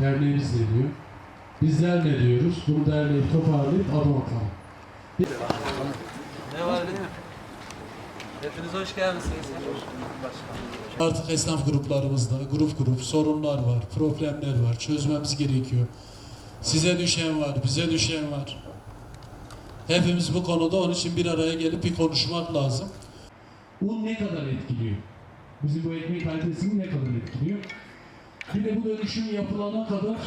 Derneğimiz ne diyor? Bizler ne diyoruz? Bunu derleyip toparlayıp adım atalım. Ne var ne? Hepiniz hoş geldiniz. Artık esnaf gruplarımızda grup grup sorunlar var, problemler var, çözmemiz gerekiyor. Size düşen var, bize düşen var. Hepimiz bu konuda onun için bir araya gelip bir konuşmak lazım. Un ne kadar etkiliyor? Bizi bu ekmek kalitesini ne kadar etkiliyor? De bu dönüşüm yapılana kadar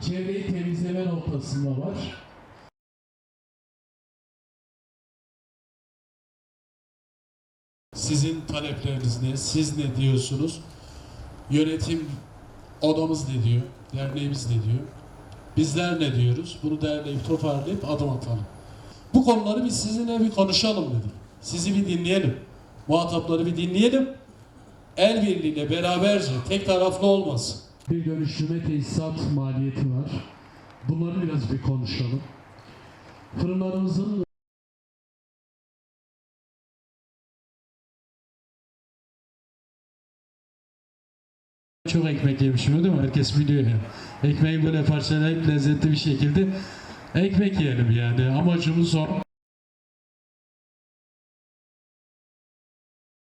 çevreyi temizleme noktasında var. Sizin talepleriniz ne? Siz ne diyorsunuz? Yönetim odamız ne diyor? Derneğimiz ne diyor? Bizler ne diyoruz? Bunu derleyip toparlayıp adım atalım. Bu konuları biz sizinle bir konuşalım dedik. Sizi bir dinleyelim. Muhatapları bir dinleyelim. El birliğiyle beraberce tek taraflı olmasın. Bir dönüştürme tesisat maliyeti var. Bunları biraz bir konuşalım. Fırınlarımızın Çok ekmek yemişim değil mi? Herkes biliyor yani. Ekmeği böyle parçalayıp lezzetli bir şekilde ekmek yiyelim yani. Amacımız o.